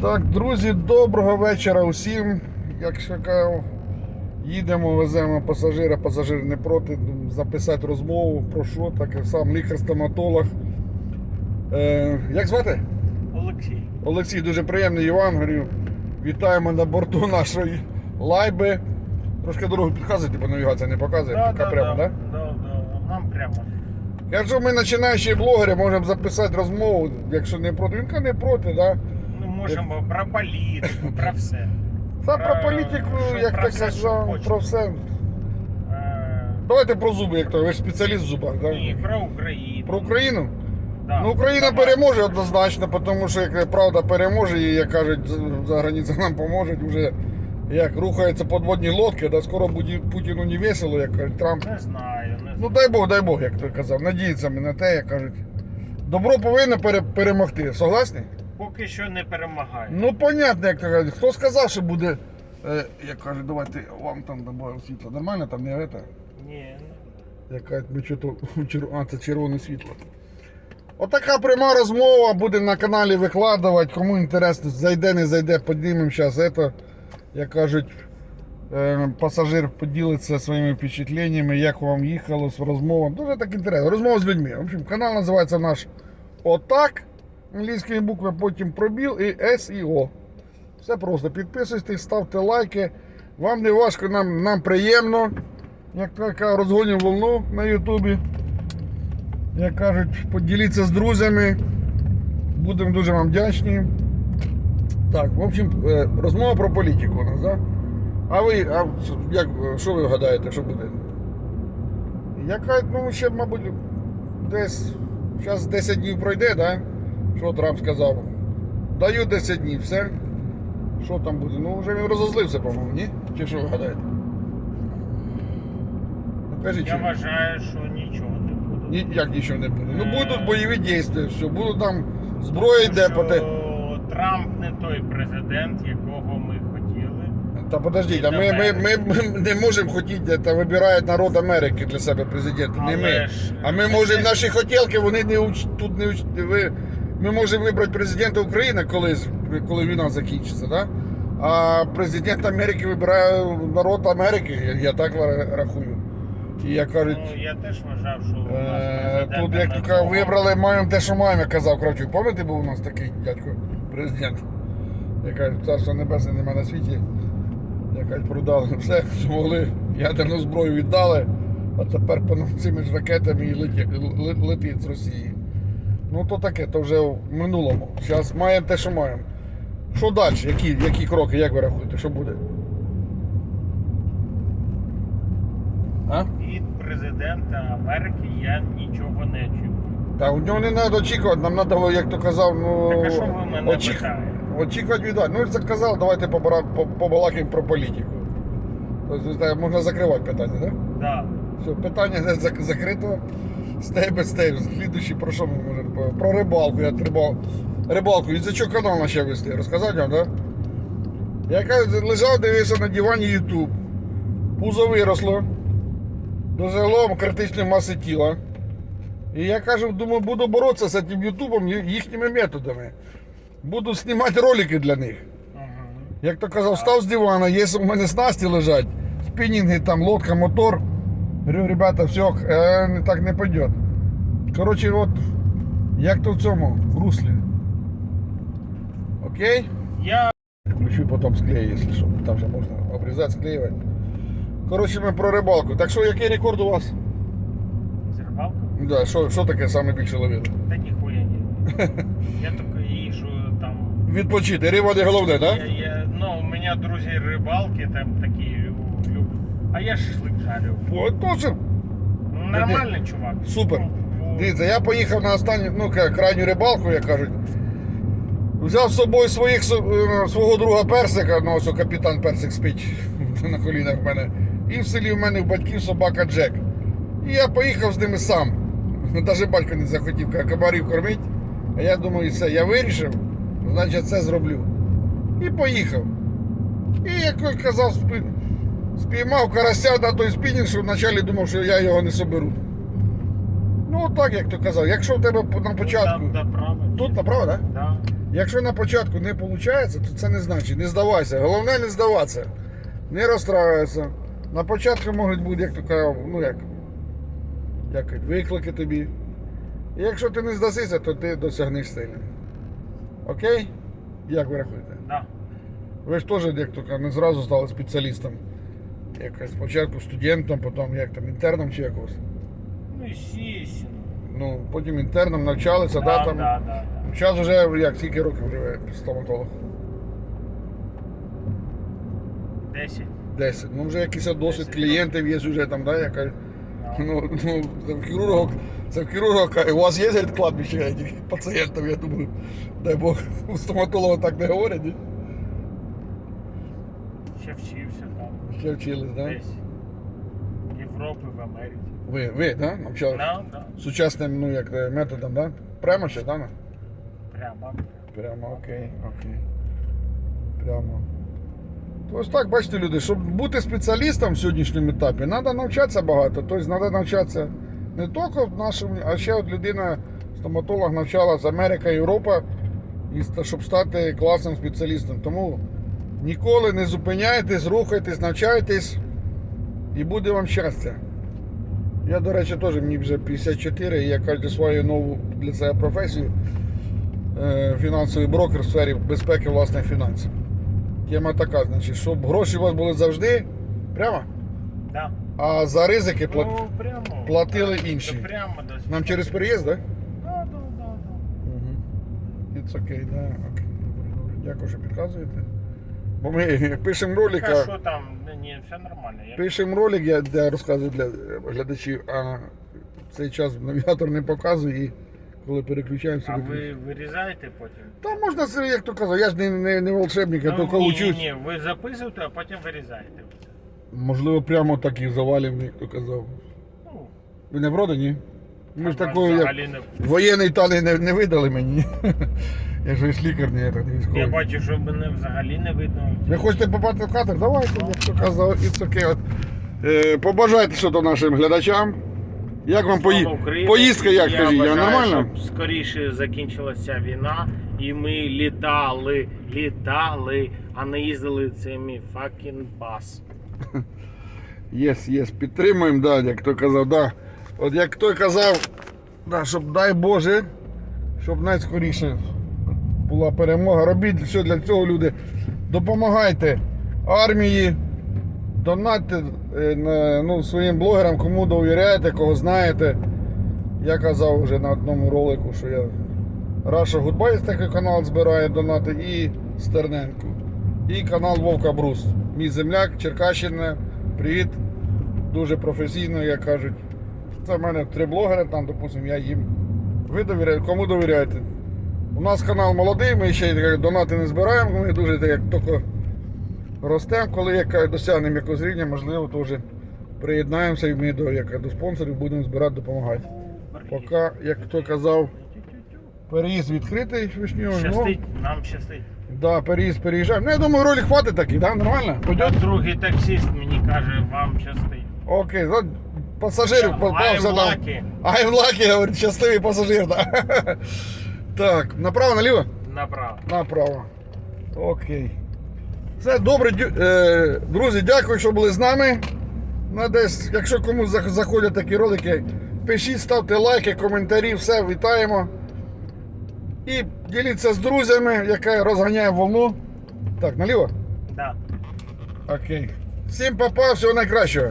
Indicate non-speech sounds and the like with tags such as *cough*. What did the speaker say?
Так, друзі, доброго вечора усім. Якщо кажу, їдемо, веземо пасажира, пасажир не проти записати розмову про що таке сам лікар-стоматолог. Е, як звати? Олексій. Олексій, дуже приємний Іван. Говорю, вітаємо на борту нашої лайби. Трошки дорогу підказуєте, бо навігація не показує. Да, Така да, прямо, да, да, да, Нам прямо. Якщо ми починаючі блогери, можемо записати розмову, якщо не проти. Він не проти, так? Ми можемо про політику, про все. Та Про- про політику, що як про так все, що казав, хочете. про все. Е, Давайте про зуби, як то, ви ж спеціаліст в зубах, так? І про Україну. Про Україну? Да. Ну, Україна Давай. переможе однозначно, тому що як правда переможе, і як кажуть, за границя нам поможуть вже. Як рухаються подводні лодки, да скоро буде Путіну не весело, як кажуть Трамп. Не знаю, не знаю. Ну дай Бог, дай Бог, як той казав. Надіється ми на те, як кажуть. Добро повинно пере- перемогти. Согласні? Поки що не перемагає. Ну, понятно, як то кажуть. Хто сказав, що буде. Е, як кажуть, давайте вам там додаємо світло. Нормально там не це? Ні. Яка ми що *laughs* а, це червоне світло. Отака пряма розмова, буде на каналі викладувати. Кому інтересно, зайде, не зайде, піднімемо зараз це. Як кажуть, е, пасажир поділиться своїми впечатленнями, як вам їхало з розмовами. Дуже так інтересно. Розмова з людьми. В общем, канал називається наш Отак. Англійськими буквами, потім пробіл і С і О. Все просто. Підписуйтесь, ставте лайки. Вам не важко, нам, нам приємно. Як така розгонів волну на Ютубі. Як кажуть, поділіться з друзями. Будемо дуже вам вдячні. Так, в общем, е, розмова про політику у нас, да? А ви, а як, що ви гадаєте, що буде? Яка, ну, ще, мабуть, десь зараз 10 днів пройде, да? Що Трамп сказав? Даю 10 днів, все. Що там буде? Ну, вже він розозлився, по-моєму, ні? Чи що ви гадаєте? Ну, кажіть, Я що? вважаю, що нічого не буде. Ні, як нічого не буде. Ну Е. будуть бойові дії, все, будуть там зброя йде Що по те. Трамп не той президент, якого ми хотіли. Та подождіть, а ми, ми, ми, ми не можемо хотіти, це вибирає народ Америки для себе президента, не ми. Ж, А ми можемо наші хотілки, вони не уч, тут не уч, ви, Ми можемо вибрати президента України колись, коли війна закінчиться, да? а президент Америки вибирає народ Америки, я, я так рахую. І як кажуть. Ну, я теж вважав, що у нас Е, президента Тут, як було. вибрали, маємо те, що маємо, як казав Кравчук. Пам'ятаєте, був у нас такий дядько президент? Яка царство небесне нема на світі. Яка продали *laughs* все, що могли, ядерну зброю віддали, а тепер по цими ж ракетами і летить з Росії. Ну то таке, то вже в минулому. Зараз маємо те, що маємо. Що далі? Які, які кроки, як ви рахуєте, що буде? А? Від президента Америки я нічого не чув. Та у нього не треба очікувати, нам треба, як то казав, ну. Так а що ви мене очі- питаєте? Очікувати віддати. Ну, це казав, давайте побалакаємо про політику. Тобто, можна закривати питання, так? Да. Все, питання не зак- закрито. Стей без стей. Слідуючий про що ми можемо? Про- рибалку. Я рибал... рибалку. І за що канал почав вести? Розказати вам, так? Я кажу, лежав, дивився на дивані YouTube. Пузо виросло. Дозело критичної маси тіла. І я кажу, думаю, буду боротися з цим Ютубом їхніми методами. Буду знімати ролики для них. Як то казав, встав з дивана, є у мене снасті лежать, спінінги, там, лодка, мотор. Говорю, ребята, все, не так не пойдет. Коротше, от, як то в цьому в руслі. Окей? Я Включу потім склею, якщо що. Там же можна обрізати, склеювати. Коротше, ми про рибалку. Так що, який рекорд у вас? з рибалкою? Да, що, що таке саме більше ловили? Та ніхуя ні. *laughs* Я тільки їжу там. Відпочити. Риба не головне, так? Я, я, ну, у мене друзі рибалки там такі люблять. А я шашлик жарю. Точно. Ну, Нормальний чувак. Супер. Ну, Дивіться, я поїхав на останню, ну, ка- крайню рибалку, як кажуть. Взяв з собою своїх, со- е, свого друга персика, ну ось о, капітан персик спить *laughs* на колінах в мене. І в селі в мене в батьків собака Джек. І я поїхав з ними сам. *laughs* Навіть батько не захотів ка- кабарів кормити. А я думаю, все, я вирішив, значить це зроблю. І поїхав. І як я казав, спі- спіймав карася на той спінінг, що вначалі думав, що я його не соберу. Ну так, як ти казав, якщо в тебе на початку. Тут направо. Тут направо, так? Да? Да. Якщо на початку не виходить, то це не значить. Не здавайся. Головне не здаватися. Не розстраюватися. На початку можуть бути, як то кажу, ну як, як виклики тобі. І якщо ти не здасися, то ти досягнеш цілі. Окей? Як ви рахуєте? Да. Ви ж теж, як то не зразу стали спеціалістом. Якось спочатку студентом, потім як там інтерном чи якось. Ну, естественно. Ну, потім інтерном навчалися, да, там. да, да, да. Зараз вже як скільки років живе стоматолог? Десять. 10. Ну вже якийсь досвід 10 клієнтів є вже там, да, яка. Да. Ну, ну, це в хірурга, це в хірурга, у вас є кладбище этих пацієнтів, я думаю, дай Бог, у стоматолога так не говорять, ні? Ще вчився там. Ще вчились, да? Десь. В Європі, в Америці. Ви, ви, да, навчались? Да, да. Сучасним, ну, як е, методом, да? Прямо ще, ну? Прямо. Прямо, окей, окей. Прямо. Ось так, бачите, люди, щоб бути спеціалістом в сьогоднішньому етапі, треба навчатися багато. Тобто треба навчатися не тільки в нашому, а ще от людина, стоматолог навчала з Америка, Європа, і ста- щоб стати класним спеціалістом. Тому ніколи не зупиняйтесь, рухайтесь, навчайтесь і буде вам щастя. Я, до речі, теж мені вже 54, і я кажу свою нову для себе професію е, фінансовий брокер в сфері безпеки власних фінансів. Тема така, значить, щоб гроші у вас були завжди прямо, Да. а за ризики плат... Ну, прямо. платили Да, інші. Да, прямо нам через переїзд, так? Да, да, да, да. Угу. It's okay, да. Окей. Добре, добре. Дякую, що підказуєте. Бо ми *laughs* пишемо ролик, А що там? Ні, Ні, все нормально. Я... пишемо ролик, я, де я розказую для глядачів, а в цей час навігатор не показує і коли переключаємося. А ви вирізаєте потім? Та можна це, як то казав, я ж не, не, не волшебник, я тільки Ну, ні, учусь. ні, ні, ви записуєте, а потім вирізаєте. Можливо, прямо так і завалимо, як то казав. Ну, Ви не проти, ні? Ми ж такого як не... воєнний талі не, не видали мені. Я ж ось лікар, не, так, не Я бачу, що мене взагалі не видно. Ви хочете попасти в кадр? Давайте, як то казав, okay. От, е, побажайте що то нашим глядачам. Як вам пої... Україні! поїздка, як я скажіть, я бажаю, нормально? Щоб скоріше закінчилася війна, і ми літали, літали, а не їздили цими fucking бас. Єс, єс, підтримуємо, да, як той казав, да. От як той казав, да, щоб дай Боже, щоб найскоріше була перемога. Робіть все для цього, люди. Допомагайте армії, донатьте е, ну, своїм блогерам, кому довіряєте, кого знаєте. Я казав вже на одному ролику, що я Раша Гудбайс такий канал збирає донати і Стерненко. І канал Вовка Брус. Мій земляк, Черкащина. Привіт. Дуже професійно, як кажуть. Це в мене три блогери, там, допустимо, я їм. Ви довіряєте, кому довіряєте? У нас канал молодий, ми ще як, донати не збираємо, ми дуже так, як тільки ростемо, коли як, досягнемо якогось рівня, можливо, теж приєднаємося і ми до, як, до спонсорів будемо збирати, допомагати. Поки, як хто казав, переїзд відкритий вишньовий. Ну, Щастить, нам щастить. да, переїзд переїжджаємо. Ну, я думаю, ролик хватить такий, да? Нормально? Пойдет? другий таксист мені каже, вам щастить. Окей, ну, пасажирів I'm попався нам. I'm lucky, говорить, щасливий пасажир, да. Так, направо, наліво? Направо. Направо. Окей. Все добре, е, друзі, дякую, що були з нами. Ну, десь, якщо комусь заходять такі ролики, пишіть, ставте лайки, коментарі, все, вітаємо. І діліться з друзями, яка розганяє волну. Так, наліво? Да. Окей. Всім папа, всього найкращого.